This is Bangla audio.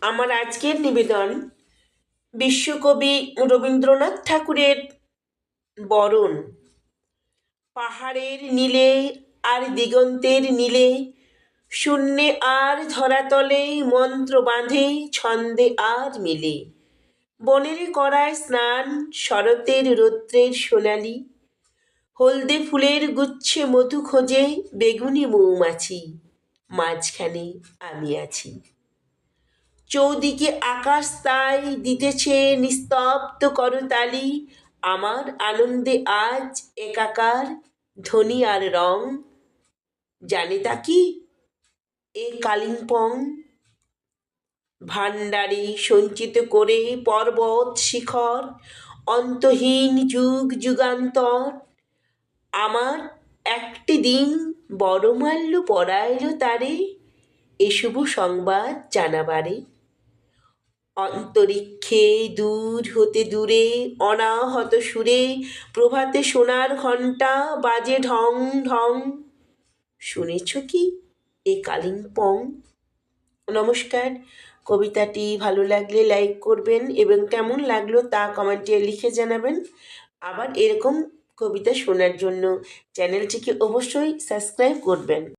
আমার আজকের নিবেদন বিশ্বকবি রবীন্দ্রনাথ ঠাকুরের বরণ। পাহাড়ের নীলে আর দিগন্তের নীলে, শূন্যে আর ধরাতলে মন্ত্র বাঁধে, ছন্দে আর মিলে। বনের করায় স্নান, শরতের রৌদ্রের সোনালি। হলদে ফুলের গুচ্ছে মধু খোঁজে, বেগুনি মৌমাছি। মাঝখানে আমি আছি। চৌদিকে আকাশ তাই দিতেছে নিস্তব্ধ করতালি। আমার আনন্দে আজ একাকার ধ্বনি আর রং। জানে তা কি? এ কালিম্পং ভাণ্ডারে সঞ্চিত করে পর্বত শিখর, অন্তহীন যুগ যুগান্তর। আমার একটি দিন বড়মাল্য পড়াইল তারে, এ শুভ সংবাদ জানাবারে। অন্তরিক্ষে দূর হতে দূরে, অনাহত সুরে প্রভাতে সোনার ঘণ্টা বাজে ঢং ঢং। শুনেছ কি এ কালিম্পং? নমস্কার, কবিতাটি ভালো লাগলে লাইক করবেন এবং কেমন লাগল তা কমেন্টে লিখে জানাবেন। আবার এরকম কবিতা শোনার জন্য চ্যানেলটিকে অবশ্যই সাবস্ক্রাইব করবেন।